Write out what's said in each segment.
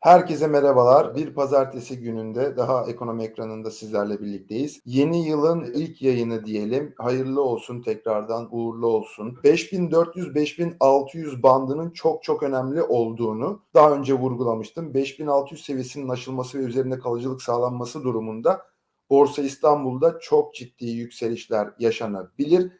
Herkese merhabalar. Bir pazartesi gününde daha ekonomi ekranında sizlerle birlikteyiz. Yeni yılın ilk yayını diyelim. Hayırlı olsun tekrardan uğurlu olsun. 5400-5600 bandının çok çok önemli olduğunu daha önce vurgulamıştım. 5600 seviyesinin aşılması ve üzerinde kalıcılık sağlanması durumunda Borsa İstanbul'da çok ciddi yükselişler yaşanabilir.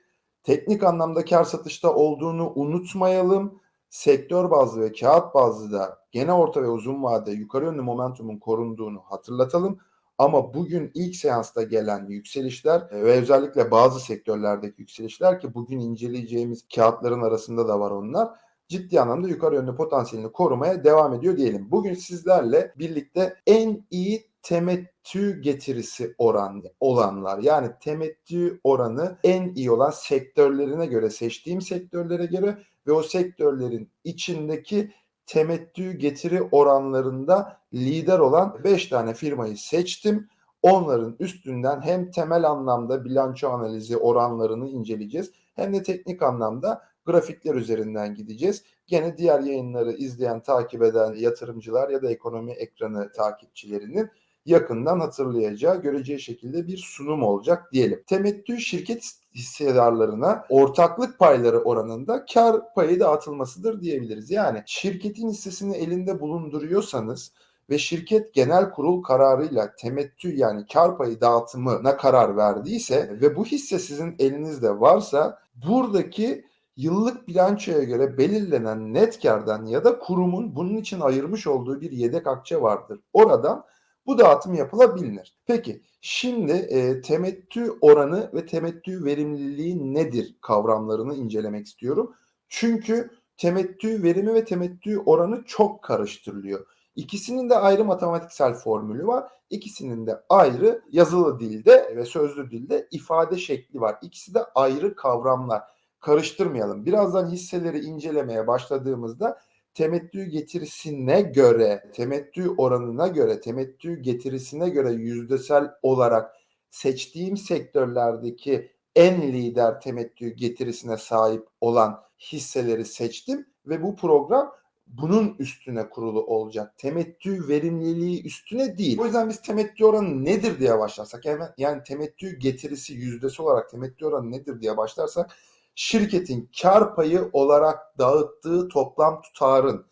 Teknik anlamda kar satışta olduğunu unutmayalım sektör bazlı ve kağıt bazlı da gene orta ve uzun vade yukarı yönlü momentumun korunduğunu hatırlatalım. Ama bugün ilk seansta gelen yükselişler e, ve özellikle bazı sektörlerdeki yükselişler ki bugün inceleyeceğimiz kağıtların arasında da var onlar ciddi anlamda yukarı yönlü potansiyelini korumaya devam ediyor diyelim. Bugün sizlerle birlikte en iyi temettü getirisi oran olanlar yani temettü oranı en iyi olan sektörlerine göre seçtiğim sektörlere göre ve o sektörlerin içindeki temettü getiri oranlarında lider olan 5 tane firmayı seçtim. Onların üstünden hem temel anlamda bilanço analizi oranlarını inceleyeceğiz hem de teknik anlamda grafikler üzerinden gideceğiz. Gene diğer yayınları izleyen, takip eden yatırımcılar ya da ekonomi ekranı takipçilerinin yakından hatırlayacağı, göreceği şekilde bir sunum olacak diyelim. Temettü şirket hissedarlarına ortaklık payları oranında kar payı dağıtılmasıdır diyebiliriz. Yani şirketin hissesini elinde bulunduruyorsanız ve şirket genel kurul kararıyla temettü yani kar payı dağıtımına karar verdiyse ve bu hisse sizin elinizde varsa buradaki yıllık bilançoya göre belirlenen net kardan ya da kurumun bunun için ayırmış olduğu bir yedek akçe vardır. Oradan bu dağıtım yapılabilir. Peki şimdi e, temettü oranı ve temettü verimliliği nedir kavramlarını incelemek istiyorum. Çünkü temettü verimi ve temettü oranı çok karıştırılıyor. İkisinin de ayrı matematiksel formülü var. İkisinin de ayrı yazılı dilde ve sözlü dilde ifade şekli var. İkisi de ayrı kavramlar. Karıştırmayalım. Birazdan hisseleri incelemeye başladığımızda temettü getirisine göre, temettü oranına göre, temettü getirisine göre yüzdesel olarak seçtiğim sektörlerdeki en lider temettü getirisine sahip olan hisseleri seçtim ve bu program bunun üstüne kurulu olacak. Temettü verimliliği üstüne değil. O yüzden biz temettü oranı nedir diye başlarsak yani, yani temettü getirisi yüzdesi olarak temettü oranı nedir diye başlarsak şirketin kar payı olarak dağıttığı toplam tutarın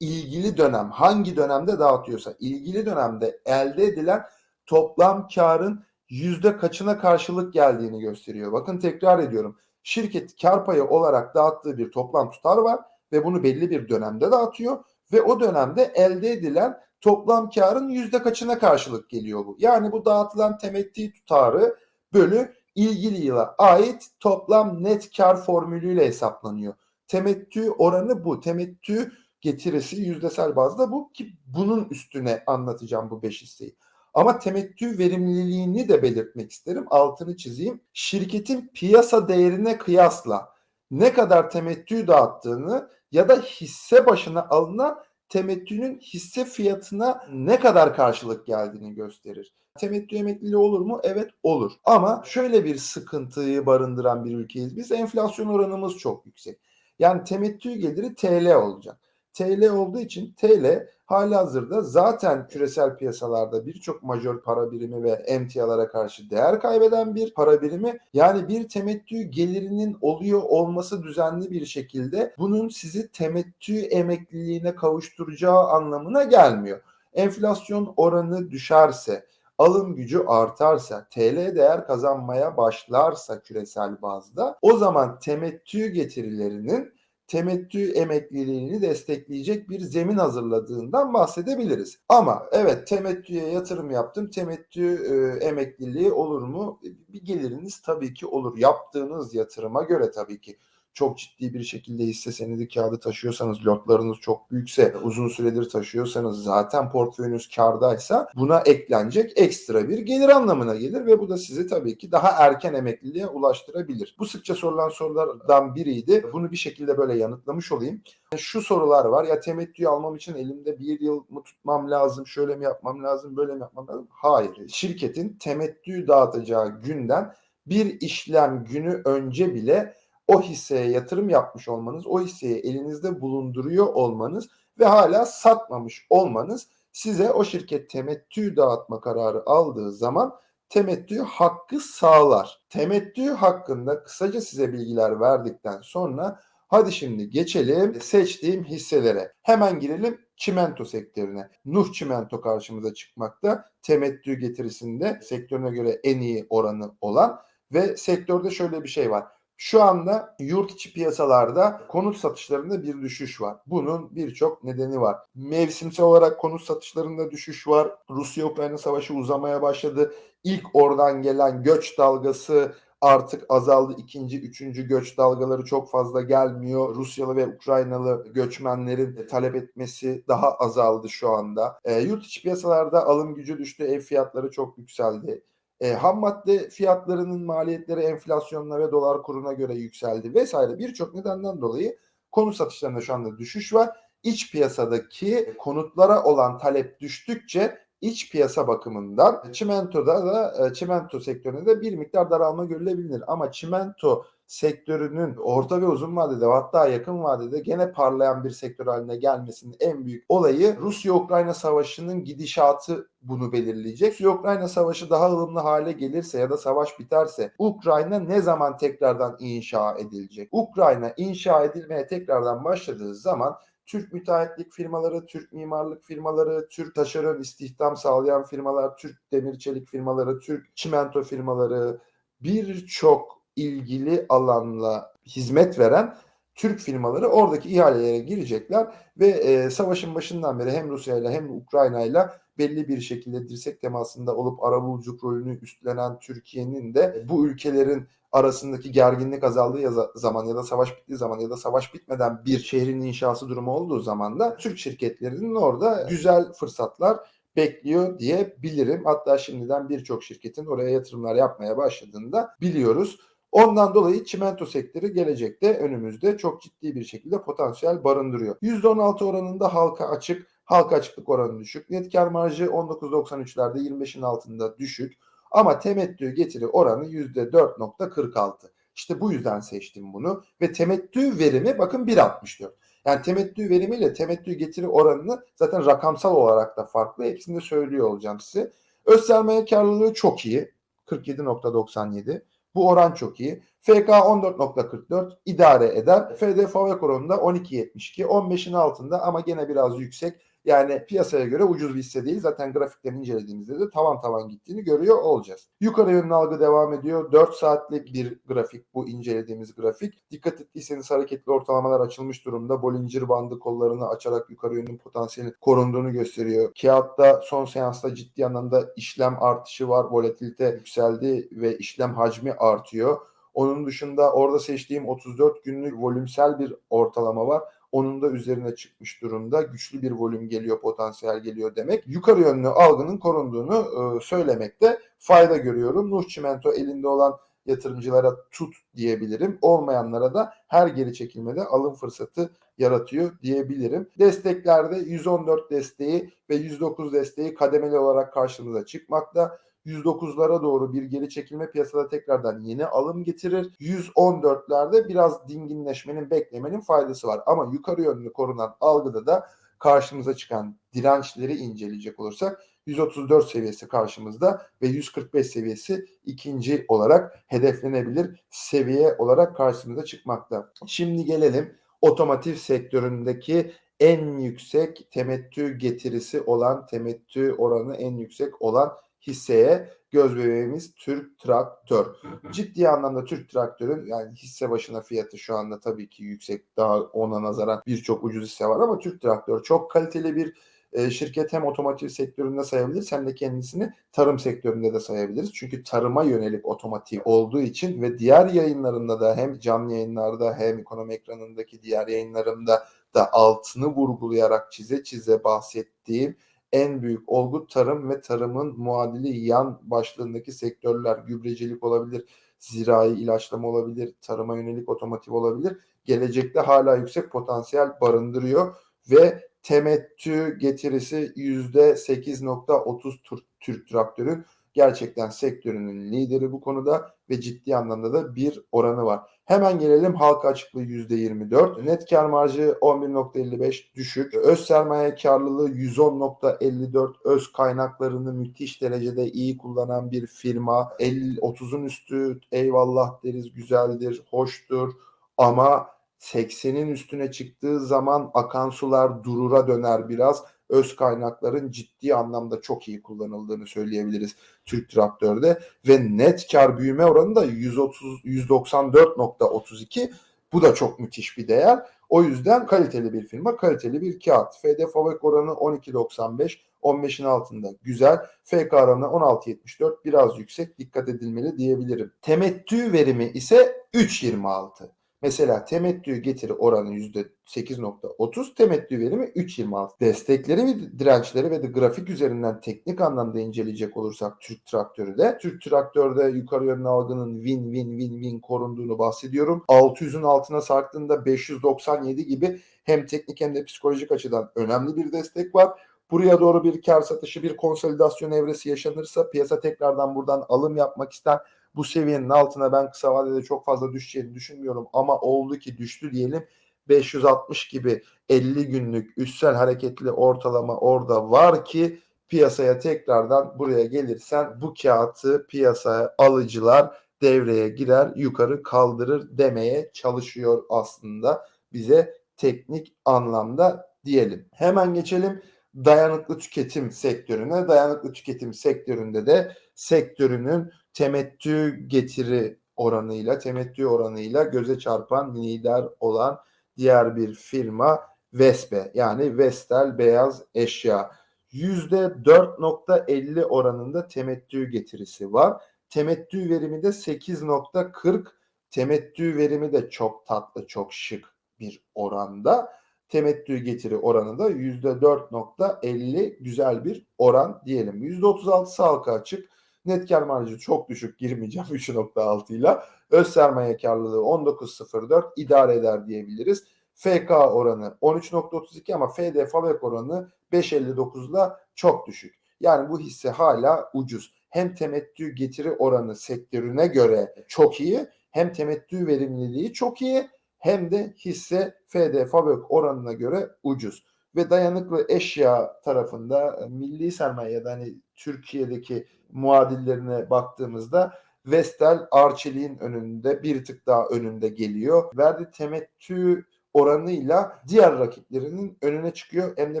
ilgili dönem hangi dönemde dağıtıyorsa ilgili dönemde elde edilen toplam karın yüzde kaçına karşılık geldiğini gösteriyor. Bakın tekrar ediyorum. Şirket kar payı olarak dağıttığı bir toplam tutar var ve bunu belli bir dönemde dağıtıyor ve o dönemde elde edilen toplam karın yüzde kaçına karşılık geliyor bu. Yani bu dağıtılan temettü tutarı bölü ilgili yıla ait toplam net kar formülüyle hesaplanıyor. Temettü oranı bu. Temettü getirisi yüzdesel bazda bu ki bunun üstüne anlatacağım bu beş hisseyi. Ama temettü verimliliğini de belirtmek isterim. Altını çizeyim. Şirketin piyasa değerine kıyasla ne kadar temettü dağıttığını ya da hisse başına alınan temettünün hisse fiyatına ne kadar karşılık geldiğini gösterir. Temettü emekliliği olur mu? Evet olur. Ama şöyle bir sıkıntıyı barındıran bir ülkeyiz. Biz enflasyon oranımız çok yüksek. Yani temettü geliri TL olacak. TL olduğu için TL hali hazırda zaten küresel piyasalarda birçok majör para birimi ve emtialara karşı değer kaybeden bir para birimi. Yani bir temettü gelirinin oluyor olması düzenli bir şekilde bunun sizi temettü emekliliğine kavuşturacağı anlamına gelmiyor. Enflasyon oranı düşerse, alım gücü artarsa, TL değer kazanmaya başlarsa küresel bazda o zaman temettü getirilerinin temettü emekliliğini destekleyecek bir zemin hazırladığından bahsedebiliriz. Ama evet temettüye yatırım yaptım. Temettü e, emekliliği olur mu? Bir geliriniz tabii ki olur. Yaptığınız yatırıma göre tabii ki çok ciddi bir şekilde hisse senedi kağıdı taşıyorsanız, lotlarınız çok büyükse, uzun süredir taşıyorsanız, zaten portföyünüz kardaysa buna eklenecek ekstra bir gelir anlamına gelir ve bu da sizi tabii ki daha erken emekliliğe ulaştırabilir. Bu sıkça sorulan sorulardan biriydi. Bunu bir şekilde böyle yanıtlamış olayım. Şu sorular var. Ya temettüyü almam için elimde bir yıl mı tutmam lazım, şöyle mi yapmam lazım, böyle mi yapmam lazım? Hayır. Şirketin temettü dağıtacağı günden bir işlem günü önce bile o hisseye yatırım yapmış olmanız, o hisseyi elinizde bulunduruyor olmanız ve hala satmamış olmanız size o şirket temettü dağıtma kararı aldığı zaman temettü hakkı sağlar. Temettü hakkında kısaca size bilgiler verdikten sonra hadi şimdi geçelim seçtiğim hisselere. Hemen girelim çimento sektörüne. Nuh Çimento karşımıza çıkmakta. Temettü getirisinde sektörüne göre en iyi oranı olan ve sektörde şöyle bir şey var. Şu anda yurt içi piyasalarda konut satışlarında bir düşüş var. Bunun birçok nedeni var. Mevsimsel olarak konut satışlarında düşüş var. Rusya-Ukrayna savaşı uzamaya başladı. İlk oradan gelen göç dalgası artık azaldı. İkinci, üçüncü göç dalgaları çok fazla gelmiyor. Rusyalı ve Ukraynalı göçmenlerin talep etmesi daha azaldı şu anda. E, yurt içi piyasalarda alım gücü düştü. Ev fiyatları çok yükseldi. E, ham madde fiyatlarının maliyetleri enflasyonla ve dolar kuruna göre yükseldi vesaire birçok nedenden dolayı konut satışlarında şu anda düşüş var. İç piyasadaki konutlara olan talep düştükçe iç piyasa bakımından çimentoda da e, çimento sektöründe de bir miktar daralma görülebilir. Ama çimento sektörünün orta ve uzun vadede hatta yakın vadede gene parlayan bir sektör haline gelmesinin en büyük olayı Rusya-Ukrayna savaşının gidişatı bunu belirleyecek. Rusya-Ukrayna savaşı daha ılımlı hale gelirse ya da savaş biterse Ukrayna ne zaman tekrardan inşa edilecek? Ukrayna inşa edilmeye tekrardan başladığı zaman Türk müteahhitlik firmaları, Türk mimarlık firmaları, Türk taşeron istihdam sağlayan firmalar, Türk demir çelik firmaları, Türk çimento firmaları birçok ilgili alanla hizmet veren Türk firmaları oradaki ihalelere girecekler ve e, savaşın başından beri hem Rusya ile hem Ukrayna ile belli bir şekilde dirsek temasında olup arabuluculuk rolünü üstlenen Türkiye'nin de bu ülkelerin arasındaki gerginlik azaldığı zaman ya da savaş bittiği zaman ya da savaş bitmeden bir şehrin inşası durumu olduğu zaman da Türk şirketlerinin orada güzel fırsatlar bekliyor diyebilirim. Hatta şimdiden birçok şirketin oraya yatırımlar yapmaya başladığını da biliyoruz. Ondan dolayı çimento sektörü gelecekte önümüzde çok ciddi bir şekilde potansiyel barındırıyor. %16 oranında halka açık, halka açıklık oranı düşük. Net kar marjı 19.93'lerde 25'in altında düşük. Ama temettü getiri oranı %4.46. İşte bu yüzden seçtim bunu. Ve temettü verimi bakın 1.64. Yani temettü verimiyle temettü getiri oranını zaten rakamsal olarak da farklı. Hepsini de söylüyor olacağım size. Öz sermaye karlılığı çok iyi. 47.97. Bu oran çok iyi. FK 14.44 idare eder. FDFV oranında 12.72. 15'in altında ama gene biraz yüksek. Yani piyasaya göre ucuz bir hisse değil. Zaten grafiklerini incelediğimizde de tavan tavan gittiğini görüyor olacağız. Yukarı yönlü algı devam ediyor. 4 saatlik bir grafik bu incelediğimiz grafik. Dikkat ettiyseniz hareketli ortalamalar açılmış durumda. Bollinger bandı kollarını açarak yukarı yönlü potansiyelin korunduğunu gösteriyor. Kağıtta son seansta ciddi anlamda işlem artışı var. Volatilite yükseldi ve işlem hacmi artıyor. Onun dışında orada seçtiğim 34 günlük volümsel bir ortalama var onun da üzerine çıkmış durumda. Güçlü bir volüm geliyor, potansiyel geliyor demek. Yukarı yönlü algının korunduğunu e, söylemekte fayda görüyorum. Nuh Çimento elinde olan yatırımcılara tut diyebilirim. Olmayanlara da her geri çekilmede alım fırsatı yaratıyor diyebilirim. Desteklerde 114 desteği ve 109 desteği kademeli olarak karşımıza çıkmakta. 109'lara doğru bir geri çekilme piyasada tekrardan yeni alım getirir. 114'lerde biraz dinginleşmenin beklemenin faydası var. Ama yukarı yönlü korunan algıda da karşımıza çıkan dirençleri inceleyecek olursak 134 seviyesi karşımızda ve 145 seviyesi ikinci olarak hedeflenebilir seviye olarak karşımıza çıkmakta. Şimdi gelelim otomotiv sektöründeki en yüksek temettü getirisi olan temettü oranı en yüksek olan hisseye göz bebeğimiz Türk Traktör. Ciddi anlamda Türk Traktör'ün yani hisse başına fiyatı şu anda tabii ki yüksek. Daha ona nazaran birçok ucuz hisse var ama Türk Traktör çok kaliteli bir e, şirket hem otomotiv sektöründe sayabiliriz hem de kendisini tarım sektöründe de sayabiliriz. Çünkü tarıma yönelik otomotiv olduğu için ve diğer yayınlarında da hem canlı yayınlarda hem ekonomi ekranındaki diğer yayınlarımda da altını vurgulayarak çize çize bahsettiğim en büyük olgu tarım ve tarımın muadili yan başlığındaki sektörler gübrecilik olabilir, zirai ilaçlama olabilir, tarıma yönelik otomotiv olabilir. Gelecekte hala yüksek potansiyel barındırıyor ve temettü getirisi %8.30 Türk traktörün gerçekten sektörünün lideri bu konuda ve ciddi anlamda da bir oranı var. Hemen gelelim halka açıklığı %24. Net kar marjı 11.55 düşük. Öz sermaye karlılığı 110.54. Öz kaynaklarını müthiş derecede iyi kullanan bir firma. 50 30'un üstü eyvallah deriz güzeldir, hoştur ama 80'in üstüne çıktığı zaman akan sular durura döner biraz. Öz kaynakların ciddi anlamda çok iyi kullanıldığını söyleyebiliriz Türk Traktör'de ve net kar büyüme oranı da 130 194.32. Bu da çok müthiş bir değer. O yüzden kaliteli bir firma, kaliteli bir kağıt. FD Fabrik oranı 12.95, 15'in altında güzel. FK oranı 16.74 biraz yüksek dikkat edilmeli diyebilirim. Temettü verimi ise 3.26. Mesela temettü getiri oranı %8.30, temettü verimi 3.26. Destekleri ve dirençleri ve de grafik üzerinden teknik anlamda inceleyecek olursak Türk traktörü de, Türk traktörde yukarı yönlü algının win win win win korunduğunu bahsediyorum. 600'ün altına sarktığında 597 gibi hem teknik hem de psikolojik açıdan önemli bir destek var. Buraya doğru bir kar satışı, bir konsolidasyon evresi yaşanırsa piyasa tekrardan buradan alım yapmak ister bu seviyenin altına ben kısa vadede çok fazla düşeceğini düşünmüyorum ama oldu ki düştü diyelim 560 gibi 50 günlük üstsel hareketli ortalama orada var ki piyasaya tekrardan buraya gelirsen bu kağıtı piyasaya alıcılar devreye girer yukarı kaldırır demeye çalışıyor aslında bize teknik anlamda diyelim. Hemen geçelim dayanıklı tüketim sektörüne. Dayanıklı tüketim sektöründe de sektörünün temettü getiri oranıyla, temettü oranıyla göze çarpan lider olan diğer bir firma Vespe yani Vestel Beyaz Eşya. %4.50 oranında temettü getirisi var. Temettü verimi de 8.40. Temettü verimi de çok tatlı, çok şık bir oranda. Temettü getiri oranı da %4.50 güzel bir oran diyelim. %36 halka açık. Net kar marjı çok düşük girmeyeceğim 3.6 ile. Öz sermaye karlılığı 19.04 idare eder diyebiliriz. FK oranı 13.32 ama FD Fabrik oranı 5.59 ile çok düşük. Yani bu hisse hala ucuz. Hem temettü getiri oranı sektörüne göre çok iyi hem temettü verimliliği çok iyi hem de hisse FD Fabrik oranına göre ucuz. Ve dayanıklı eşya tarafında milli sermaye ya da hani Türkiye'deki muadillerine baktığımızda Vestel Arçelik'in önünde bir tık daha önünde geliyor. Verdi temettü oranıyla diğer rakiplerinin önüne çıkıyor. Hem de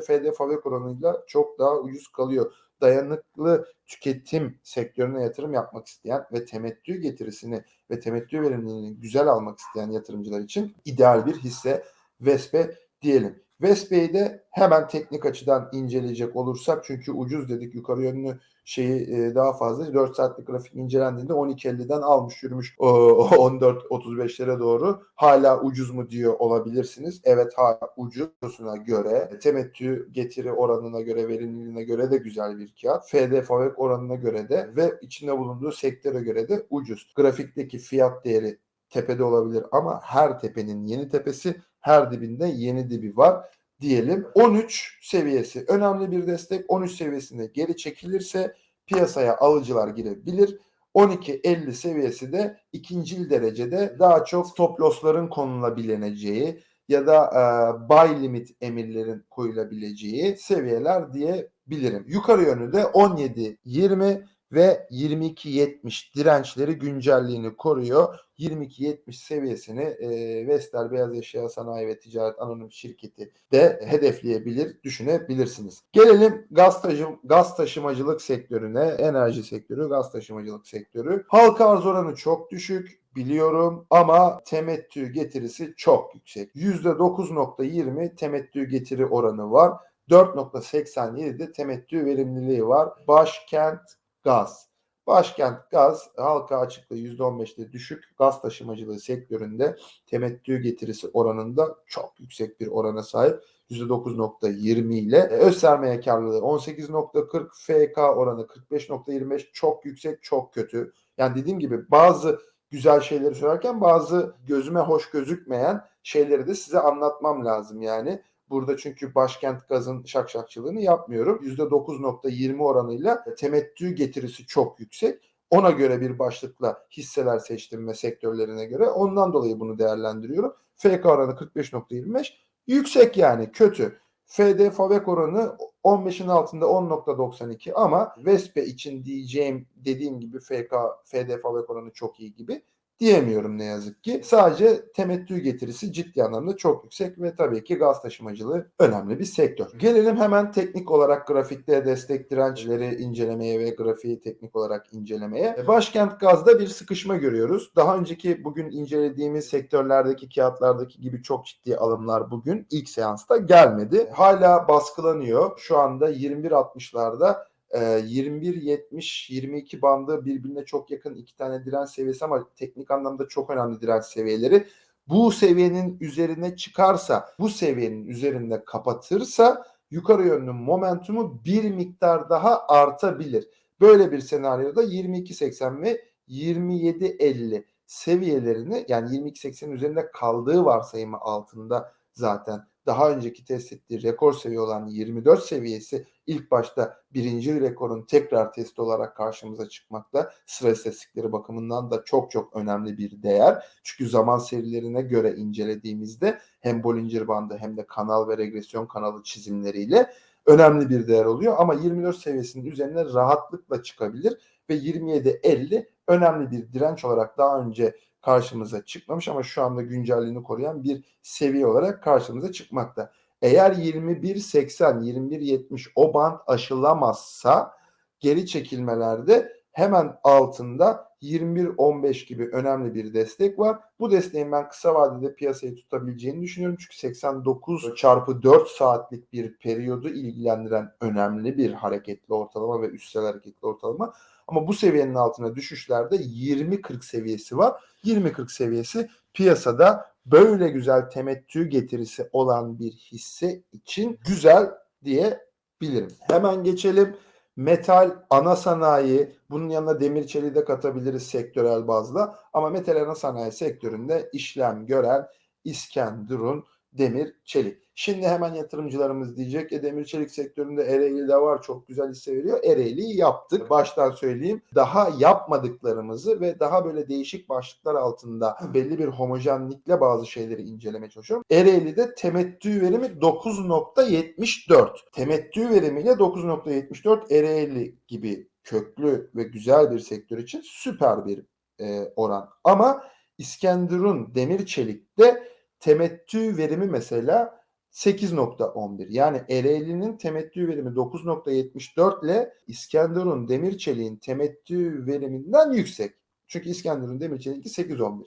FD fabrik oranıyla çok daha ucuz kalıyor. Dayanıklı tüketim sektörüne yatırım yapmak isteyen ve temettü getirisini ve temettü verimliliğini güzel almak isteyen yatırımcılar için ideal bir hisse Vespe diyelim. Vespe'yi de hemen teknik açıdan inceleyecek olursak çünkü ucuz dedik yukarı yönlü şeyi e, daha fazla 4 saatlik grafik incelendiğinde 12.50'den almış yürümüş 14.35'lere doğru hala ucuz mu diyor olabilirsiniz. Evet hala ucuzuna göre temettü getiri oranına göre verimliliğine göre de güzel bir kağıt. FD fabrik oranına göre de ve içinde bulunduğu sektöre göre de ucuz. Grafikteki fiyat değeri tepede olabilir ama her tepenin yeni tepesi her dibinde yeni dibi var diyelim. 13 seviyesi önemli bir destek. 13 seviyesinde geri çekilirse piyasaya alıcılar girebilir. 12.50 seviyesi de ikincil derecede daha çok stop loss'ların konulabileceği ya da e, buy limit emirlerin koyulabileceği seviyeler diyebilirim. Yukarı yönü de 17.20 ve 22.70 dirençleri güncelliğini koruyor. 22.70 seviyesini e, Vestel Beyaz Eşya Sanayi ve Ticaret Anonim Şirketi de hedefleyebilir, düşünebilirsiniz. Gelelim gaz, taşım, gaz taşımacılık sektörüne, enerji sektörü, gaz taşımacılık sektörü. Halka arz oranı çok düşük biliyorum ama temettü getirisi çok yüksek. %9.20 temettü getiri oranı var. 4.87'de temettü verimliliği var. Başkent gaz. Başkent gaz halka açıklığı %15'te düşük gaz taşımacılığı sektöründe temettü getirisi oranında çok yüksek bir orana sahip. %9.20 ile öz sermaye karlılığı 18.40 FK oranı 45.25 çok yüksek çok kötü. Yani dediğim gibi bazı güzel şeyleri söylerken bazı gözüme hoş gözükmeyen şeyleri de size anlatmam lazım yani. Burada çünkü başkent gazın şakşakçılığını yapmıyorum. %9.20 oranıyla temettü getirisi çok yüksek. Ona göre bir başlıkla hisseler seçtim ve sektörlerine göre. Ondan dolayı bunu değerlendiriyorum. FK oranı 45.25 yüksek yani kötü. FD Favek oranı 15'in altında 10.92 ama Vespe için diyeceğim dediğim gibi FK FD Favek oranı çok iyi gibi diyemiyorum ne yazık ki. Sadece temettü getirisi ciddi anlamda çok yüksek ve tabii ki gaz taşımacılığı önemli bir sektör. Gelelim hemen teknik olarak grafikte destek dirençleri incelemeye ve grafiği teknik olarak incelemeye. Başkent gazda bir sıkışma görüyoruz. Daha önceki bugün incelediğimiz sektörlerdeki kağıtlardaki gibi çok ciddi alımlar bugün ilk seansta gelmedi. Hala baskılanıyor. Şu anda 21.60'larda 21-70-22 ee, bandı birbirine çok yakın iki tane direnç seviyesi ama teknik anlamda çok önemli direnç seviyeleri. Bu seviyenin üzerine çıkarsa, bu seviyenin üzerinde kapatırsa yukarı yönlü momentumu bir miktar daha artabilir. Böyle bir senaryoda 22.80 ve 27.50 seviyelerini yani 22.80'in üzerinde kaldığı varsayımı altında zaten daha önceki test ettiği rekor seviye olan 24 seviyesi ilk başta birinci rekorun tekrar testi olarak karşımıza çıkmakta. Sıra istatistikleri bakımından da çok çok önemli bir değer. Çünkü zaman serilerine göre incelediğimizde hem Bollinger bandı hem de kanal ve regresyon kanalı çizimleriyle önemli bir değer oluyor. Ama 24 seviyesinin üzerine rahatlıkla çıkabilir ve 27-50 önemli bir direnç olarak daha önce karşımıza çıkmamış ama şu anda güncelliğini koruyan bir seviye olarak karşımıza çıkmakta. Eğer 21.80, 21.70 o band aşılamazsa geri çekilmelerde hemen altında 21.15 gibi önemli bir destek var. Bu desteğin ben kısa vadede piyasayı tutabileceğini düşünüyorum. Çünkü 89 çarpı 4 saatlik bir periyodu ilgilendiren önemli bir hareketli ortalama ve üstel hareketli ortalama. Ama bu seviyenin altına düşüşlerde 20-40 seviyesi var. 20-40 seviyesi piyasada böyle güzel temettü getirisi olan bir hisse için güzel diyebilirim. Hemen geçelim. Metal, ana sanayi, bunun yanına demir çeliği de katabiliriz sektörel bazda. Ama metal ana sanayi sektöründe işlem gören İskenderun demir çelik. Şimdi hemen yatırımcılarımız diyecek e demir çelik sektöründe Ereğli de var çok güzel hisse veriyor. Ereğli'yi yaptık. Baştan söyleyeyim. Daha yapmadıklarımızı ve daha böyle değişik başlıklar altında belli bir homojenlikle bazı şeyleri incelemeye çalışıyorum. Ereğli'de temettü verimi 9.74. Temettü verimiyle 9.74 Ereğli gibi köklü ve güzel bir sektör için süper bir e, oran. Ama İskenderun Demir Çelik'te temettü verimi mesela 8.11. Yani Ereğli'nin temettü verimi 9.74 ile İskenderun Demirçelik'in temettü veriminden yüksek. Çünkü İskenderun Demirçelik'i 8.11.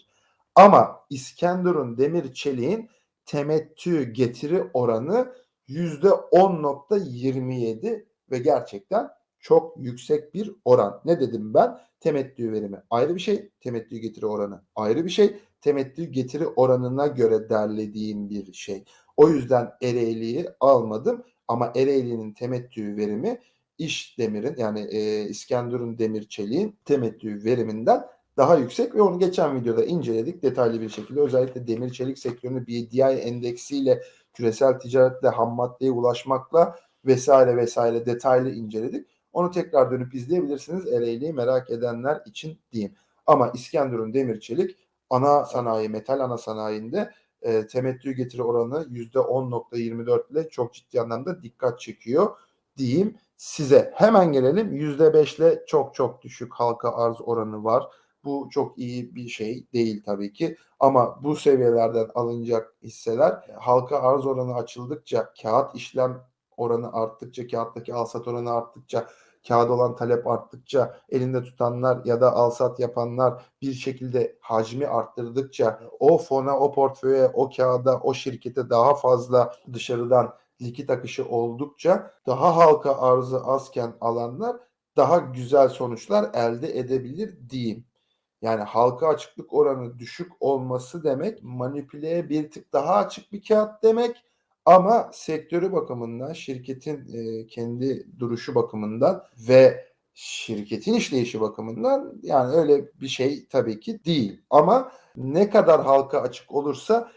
Ama İskenderun Demirçelik'in temettü getiri oranı %10.27 ve gerçekten çok yüksek bir oran. Ne dedim ben? Temettü verimi ayrı bir şey, temettü getiri oranı ayrı bir şey temettü getiri oranına göre derlediğim bir şey. O yüzden Ereğli'yi almadım ama Ereğli'nin temettü verimi iş demirin yani e, İskenderun demir çeliğin temettü veriminden daha yüksek ve onu geçen videoda inceledik detaylı bir şekilde. Özellikle demir çelik sektörünü BDI endeksiyle küresel ticaretle ham maddeye ulaşmakla vesaire vesaire detaylı inceledik. Onu tekrar dönüp izleyebilirsiniz Ereğli'yi merak edenler için diyeyim. Ama İskenderun demir çelik ana sanayi, metal ana sanayinde e, temettü getiri oranı %10.24 ile çok ciddi anlamda dikkat çekiyor diyeyim size. Hemen gelelim %5 ile çok çok düşük halka arz oranı var. Bu çok iyi bir şey değil tabii ki ama bu seviyelerden alınacak hisseler halka arz oranı açıldıkça, kağıt işlem oranı arttıkça, kağıttaki alsat oranı arttıkça kağıda olan talep arttıkça elinde tutanlar ya da alsat yapanlar bir şekilde hacmi arttırdıkça o fona, o portföye, o kağıda, o şirkete daha fazla dışarıdan likit akışı oldukça daha halka arzı azken alanlar daha güzel sonuçlar elde edebilir diyeyim. Yani halka açıklık oranı düşük olması demek manipüleye bir tık daha açık bir kağıt demek ama sektörü bakımından, şirketin e, kendi duruşu bakımından ve şirketin işleyişi bakımından yani öyle bir şey tabii ki değil. Ama ne kadar halka açık olursa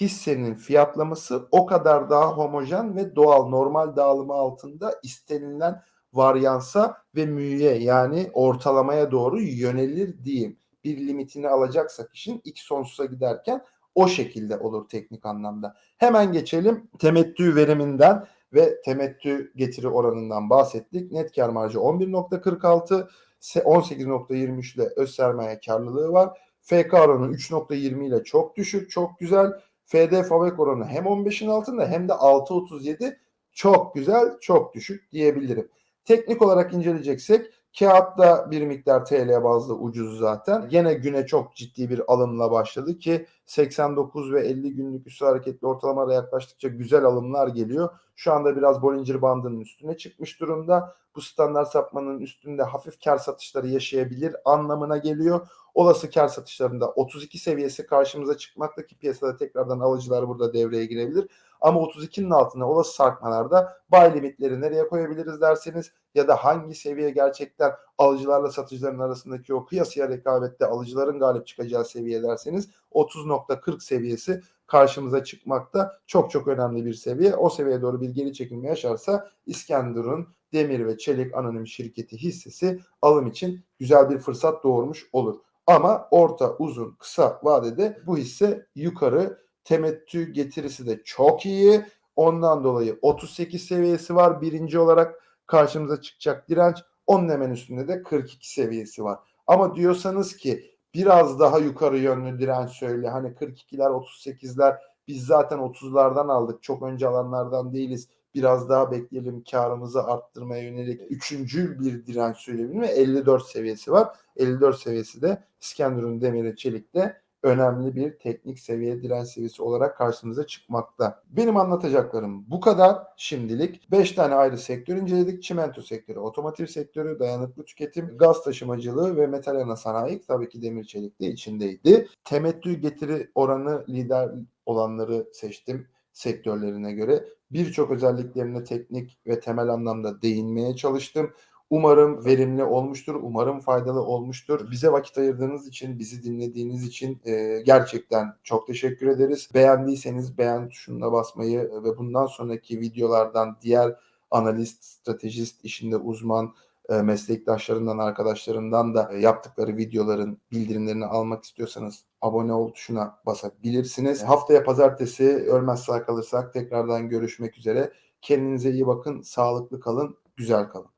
hissenin fiyatlaması o kadar daha homojen ve doğal normal dağılımı altında istenilen varyansa ve müye yani ortalamaya doğru yönelir diyeyim. Bir limitini alacaksak işin x sonsuza giderken o şekilde olur teknik anlamda. Hemen geçelim temettü veriminden ve temettü getiri oranından bahsettik. Net kar marjı 11.46, 18.23 ile öz sermaye karlılığı var. FK oranı 3.20 ile çok düşük, çok güzel. FD fabrik oranı hem 15'in altında hem de 6.37 çok güzel, çok düşük diyebilirim. Teknik olarak inceleyeceksek kağıtta bir miktar TL bazlı ucuz zaten. Yine güne çok ciddi bir alımla başladı ki 89 ve 50 günlük üstü hareketli ortalamalara yaklaştıkça güzel alımlar geliyor. Şu anda biraz Bollinger bandının üstüne çıkmış durumda. Bu standart sapmanın üstünde hafif kar satışları yaşayabilir anlamına geliyor. Olası kar satışlarında 32 seviyesi karşımıza çıkmakta ki piyasada tekrardan alıcılar burada devreye girebilir. Ama 32'nin altında olası sarkmalarda buy limitleri nereye koyabiliriz derseniz ya da hangi seviye gerçekten alıcılarla satıcıların arasındaki o kıyasıya rekabette alıcıların galip çıkacağı seviye derseniz 30.40 seviyesi karşımıza çıkmakta çok çok önemli bir seviye. O seviyeye doğru bir geri çekilme yaşarsa İskenderun Demir ve Çelik Anonim Şirketi hissesi alım için güzel bir fırsat doğurmuş olur. Ama orta, uzun, kısa vadede bu hisse yukarı temettü getirisi de çok iyi. Ondan dolayı 38 seviyesi var. Birinci olarak karşımıza çıkacak direnç. Onun hemen üstünde de 42 seviyesi var. Ama diyorsanız ki biraz daha yukarı yönlü direnç söyle. Hani 42'ler 38'ler biz zaten 30'lardan aldık. Çok önce alanlardan değiliz. Biraz daha bekleyelim karımızı arttırmaya yönelik üçüncü bir direnç söyleyelim ve 54 seviyesi var. 54 seviyesi de İskenderun Demiri Çelik'te önemli bir teknik seviye direnç seviyesi olarak karşımıza çıkmakta. Benim anlatacaklarım bu kadar şimdilik. 5 tane ayrı sektör inceledik. Çimento sektörü, otomotiv sektörü, dayanıklı tüketim, gaz taşımacılığı ve metal ana sanayi tabii ki demir çelik de içindeydi. Temettü getiri oranı lider olanları seçtim sektörlerine göre. Birçok özelliklerine teknik ve temel anlamda değinmeye çalıştım. Umarım verimli olmuştur. Umarım faydalı olmuştur. Bize vakit ayırdığınız için, bizi dinlediğiniz için e, gerçekten çok teşekkür ederiz. Beğendiyseniz beğen tuşuna basmayı ve bundan sonraki videolardan diğer analist, stratejist, işinde uzman e, meslektaşlarından, arkadaşlarından da e, yaptıkları videoların bildirimlerini almak istiyorsanız abone ol tuşuna basabilirsiniz. Haftaya pazartesi ölmez sağ kalırsak tekrardan görüşmek üzere. Kendinize iyi bakın, sağlıklı kalın, güzel kalın.